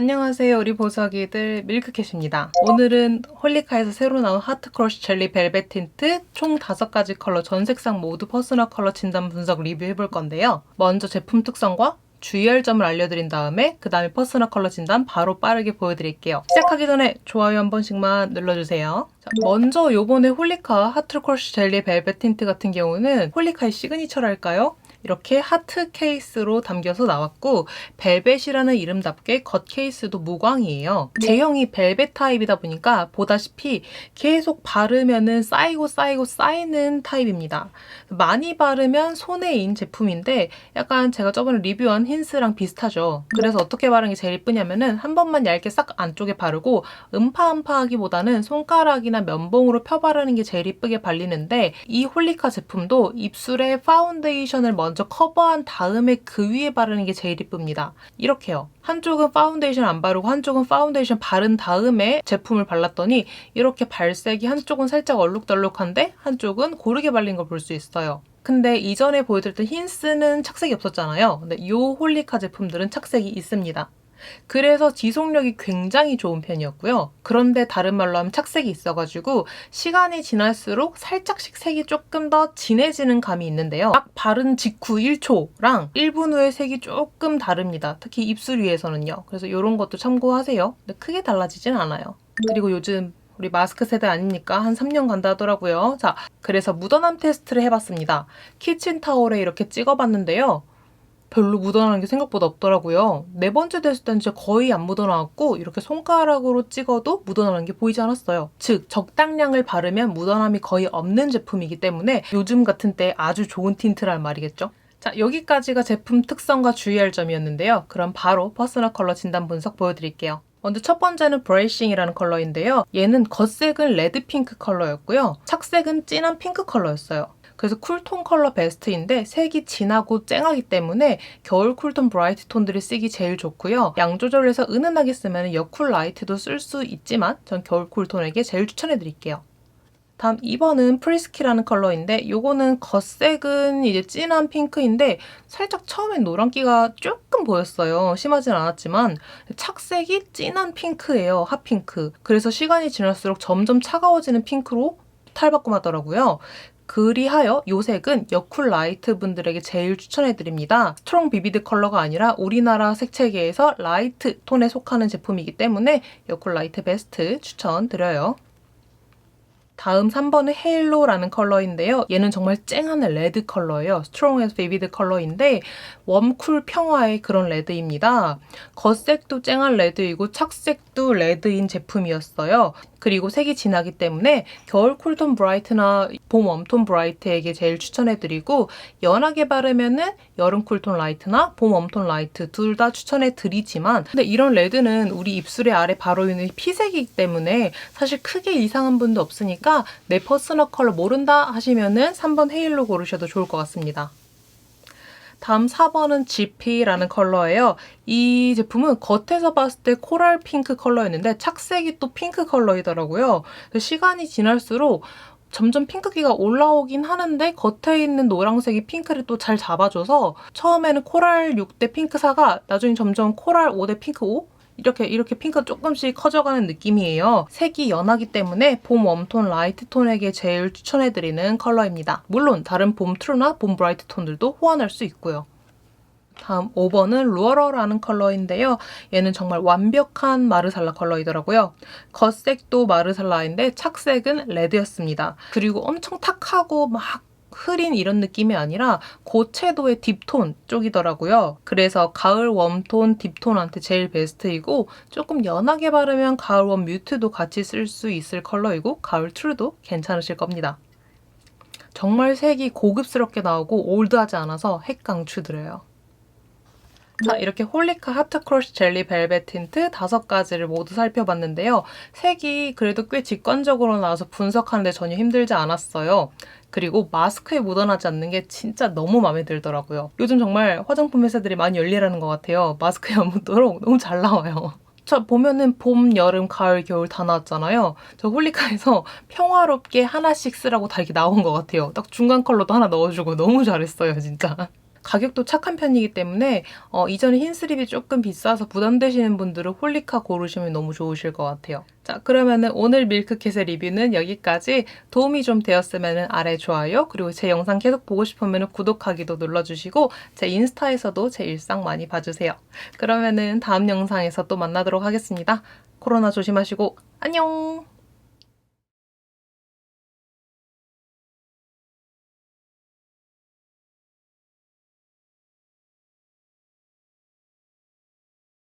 안녕하세요 우리 보석이들 밀크캣입니다. 오늘은 홀리카에서 새로 나온 하트 크러쉬 젤리 벨벳 틴트 총 5가지 컬러 전 색상 모두 퍼스널 컬러 진단 분석 리뷰해볼 건데요. 먼저 제품 특성과 주의할 점을 알려드린 다음에 그 다음에 퍼스널 컬러 진단 바로 빠르게 보여드릴게요. 시작하기 전에 좋아요 한 번씩만 눌러주세요. 자, 먼저 요번에 홀리카 하트 크러쉬 젤리 벨벳 틴트 같은 경우는 홀리카의 시그니처랄까요? 이렇게 하트 케이스로 담겨서 나왔고 벨벳이라는 이름답게 겉 케이스도 무광이에요. 제형이 벨벳 타입이다 보니까 보다시피 계속 바르면은 쌓이고 쌓이고 쌓이는 타입입니다. 많이 바르면 손해인 제품인데 약간 제가 저번에 리뷰한 힌스랑 비슷하죠. 그래서 어떻게 바르는 게 제일 이쁘냐면은 한 번만 얇게 싹 안쪽에 바르고 음파음파하기보다는 손가락이나 면봉으로 펴 바르는 게 제일 이쁘게 발리는데 이 홀리카 제품도 입술에 파운데이션을 먼저 커버한 다음에 그 위에 바르는 게 제일 이쁩니다. 이렇게요. 한쪽은 파운데이션 안 바르고 한쪽은 파운데이션 바른 다음에 제품을 발랐더니 이렇게 발색이 한쪽은 살짝 얼룩덜룩한데 한쪽은 고르게 발린 걸 볼 수 있어요. 근데 이전에 보여드렸던 힌스는 착색이 없었잖아요. 근데 이 홀리카 제품들은 착색이 있습니다. 그래서 지속력이 굉장히 좋은 편이었고요. 그런데 다른 말로 하면 착색이 있어가지고 시간이 지날수록 살짝씩 색이 조금 더 진해지는 감이 있는데요. 딱 바른 직후 1초랑 1분 후에 색이 조금 다릅니다. 특히 입술 위에서는요. 그래서 이런 것도 참고하세요. 근데 크게 달라지진 않아요. 그리고 요즘 우리 마스크 세대 아닙니까? 한 3년 간다 하더라고요. 자, 그래서 묻어남 테스트를 해봤습니다. 키친타올에 이렇게 찍어봤는데요. 별로 묻어나는 게 생각보다 없더라고요. 네 번째 됐을 땐 진짜 거의 안 묻어나왔고 이렇게 손가락으로 찍어도 묻어나는 게 보이지 않았어요. 즉 적당량을 바르면 묻어남이 거의 없는 제품이기 때문에 요즘 같은 때 아주 좋은 틴트란 말이겠죠. 자 여기까지가 제품 특성과 주의할 점이었는데요. 그럼 바로 퍼스널 컬러 진단 분석 보여드릴게요. 먼저 첫 번째는 브레이싱이라는 컬러인데요. 얘는 겉색은 레드 핑크 컬러였고요. 착색은 진한 핑크 컬러였어요. 그래서 쿨톤 컬러 베스트인데 색이 진하고 쨍하기 때문에 겨울 쿨톤 브라이트 톤들이 쓰기 제일 좋고요. 양 조절해서 은은하게 쓰면 여쿨 라이트도 쓸 수 있지만 전 겨울 쿨톤에게 제일 추천해 드릴게요. 다음 2번은 프리스키라는 컬러인데 이거는 겉색은 이제 진한 핑크인데 살짝 처음엔 노란기가 조금 보였어요. 심하진 않았지만 착색이 진한 핑크예요. 핫핑크. 그래서 시간이 지날수록 점점 차가워지는 핑크로 탈바꿈하더라고요. 그리하여 요 색은 여쿨 라이트 분들에게 제일 추천해드립니다. 스트롱 비비드 컬러가 아니라 우리나라 색채계에서 라이트 톤에 속하는 제품이기 때문에 여쿨 라이트 베스트 추천드려요. 다음 3번은 헤일로라는 컬러인데요. 얘는 정말 쨍한 레드 컬러예요. 스트롱에서 비비드 컬러인데 웜쿨 평화의 그런 레드입니다. 겉색도 쨍한 레드이고 착색도 레드인 제품이었어요. 그리고 색이 진하기 때문에 겨울 쿨톤 브라이트나 봄 웜톤 브라이트에게 제일 추천해드리고 연하게 바르면은 여름 쿨톤 라이트나 봄 웜톤 라이트 둘 다 추천해드리지만 근데 이런 레드는 우리 입술의 아래 바로 있는 피색이기 때문에 사실 크게 이상한 분도 없으니까 내 퍼스널 컬러 모른다 하시면은 3번 헤일로 고르셔도 좋을 것 같습니다. 다음 4번은 GP라는 컬러예요. 이 제품은 겉에서 봤을 때 코랄 핑크 컬러였는데 착색이 또 핑크 컬러이더라고요. 시간이 지날수록 점점 핑크기가 올라오긴 하는데 겉에 있는 노란색이 핑크를 또 잘 잡아줘서 처음에는 코랄 6대 핑크 4가 나중에 점점 코랄 5대 핑크 5 이렇게 이렇게 핑크가 조금씩 커져가는 느낌이에요. 색이 연하기 때문에 봄 웜톤 라이트 톤에게 제일 추천해드리는 컬러입니다. 물론 다른 봄 트루나 봄 브라이트 톤들도 호환할 수 있고요. 다음 5번은 루어러라는 컬러인데요. 얘는 정말 완벽한 마르살라 컬러이더라고요. 겉색도 마르살라인데 착색은 레드였습니다. 그리고 엄청 탁하고 막 흐린 이런 느낌이 아니라 고채도의 딥톤 쪽이더라고요. 그래서 가을 웜톤 딥톤한테 제일 베스트이고 조금 연하게 바르면 가을 웜 뮤트도 같이 쓸 수 있을 컬러이고 가을 트루도 괜찮으실 겁니다. 정말 색이 고급스럽게 나오고 올드하지 않아서 핵 강추드려요. 자, 이렇게 홀리카 하트 크러쉬 젤리 벨벳 틴트 다섯 가지를 모두 살펴봤는데요. 색이 그래도 꽤 직관적으로 나와서 분석하는데 전혀 힘들지 않았어요. 그리고 마스크에 묻어나지 않는 게 진짜 너무 마음에 들더라고요. 요즘 정말 화장품 회사들이 많이 열일하는 것 같아요. 마스크에 안 묻도록 너무 잘 나와요. 저 보면은 봄, 여름, 가을, 겨울 다 나왔잖아요. 저 홀리카에서 평화롭게 하나씩 쓰라고 다 이렇게 나온 것 같아요. 딱 중간 컬러도 하나 넣어주고 너무 잘했어요, 진짜. 가격도 착한 편이기 때문에 어, 이전에 흰 슬립이 조금 비싸서 부담되시는 분들은 홀리카 고르시면 너무 좋으실 것 같아요. 자, 그러면은 오늘 밀크캣의 리뷰는 여기까지 도움이 좀 되었으면 아래 좋아요, 그리고 제 영상 계속 보고 싶으면 구독하기도 눌러주시고 제 인스타에서도 제 일상 많이 봐주세요. 그러면은 다음 영상에서 또 만나도록 하겠습니다. 코로나 조심하시고 안녕!